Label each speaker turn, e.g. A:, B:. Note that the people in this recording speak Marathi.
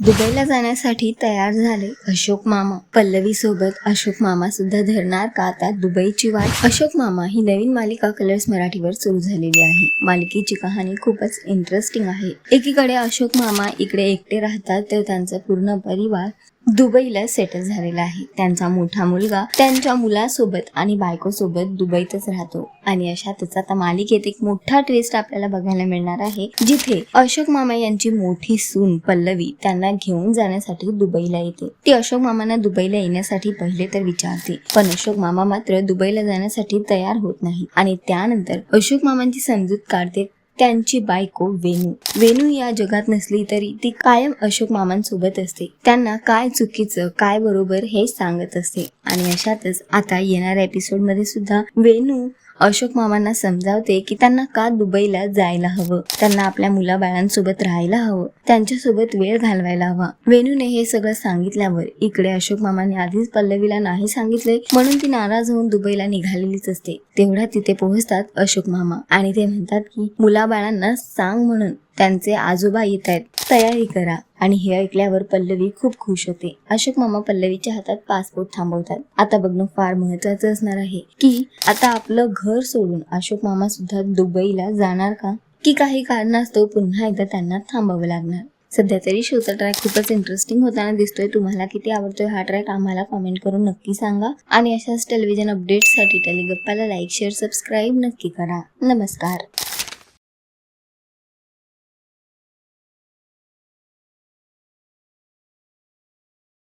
A: दुबईला जाण्यासाठी तयार झाले अशोक मामा. पल्लवी सोबत अशोक मामा सुद्धा धरणार का आता दुबईची वाट? अशोक मामा ही नवीन मालिका कलर्स मराठीवर सुरू झालेली आहे. मालिकेची कहाणी खूपच इंटरेस्टिंग आहे. एकीकडे अशोक मामा इकडे एकटे राहतात तर त्यांचा पूर्ण परिवार दुबईला सेटल झालेला आहे. त्यांचा मोठा मुलगा त्यांच्या मुलासोबत आणि बायकोसोबत दुबईतच राहतो. आणि अशातच आता मालिकेत एक मोठा ट्विस्ट आपल्याला बघायला मिळणार आहे जिथे अशोक मामा यांची मोठी सून पल्लवी त्यांना घेऊन जाण्यासाठी दुबईला येते. ती अशोक मामांना दुबईला येण्यासाठी पहिले तर विचारते पण अशोक मामा मात्र दुबईला जाण्यासाठी तयार होत नाही. आणि त्यानंतर अशोक मामांची समजूत काढते त्यांची बायको वेणू. वेणू या जगात नसली तरी ती कायम अशोक मामांसोबत असते. त्यांना काय चुकीचं काय बरोबर हे सांगत असते. आणि अशातच आता येणाऱ्या एपिसोडमध्ये सुद्धा वेणू अशोक मामांना समजावते की त्यांना का दुबईला जायला हवं? त्यांना आपल्या मुलाबाळांसोबत राहायला हवं. त्यांच्यासोबत वेळ घालवायला हवा. वेणूने हे सगळं सांगितल्यावर इकडे अशोक मामाने आधीच पल्लवीला नाही सांगितले म्हणून ती नाराज होऊन दुबईला निघालेलीच असते. तेवढ्या तिथे पोहोचतात अशोक मामा आणि ते म्हणतात की मुलाबाळांना सांग म्हणून. त्यांचे आजोबा येत आहेत. तयारी करा. आणि हे ऐकल्यावर पल्लवी खूप खुश होते. अशोक मामा पल्लवीच्या हातात पासपोर्ट थांबवतात. आता बघणं फार महत्वाचं असणार आहे की आता आपलं घर सोडून अशोक मामा सुद्धा दुबईला जाणार का? की काही कारणास्तव पुन्हा एकदा त्यांना थांबावं लागणार? सध्या तरी शोचा ट्रॅक खूपच इंटरेस्टिंग होताना दिसतोय. तुम्हाला किती आवडतोय हा ट्रॅक आम्हाला कमेंट करून नक्की सांगा. आणि अशाच टेलिव्हिजन अपडेट्ससाठी टेलिगप्पाला लाईक शेअर सबस्क्राईब नक्की करा. नमस्कार.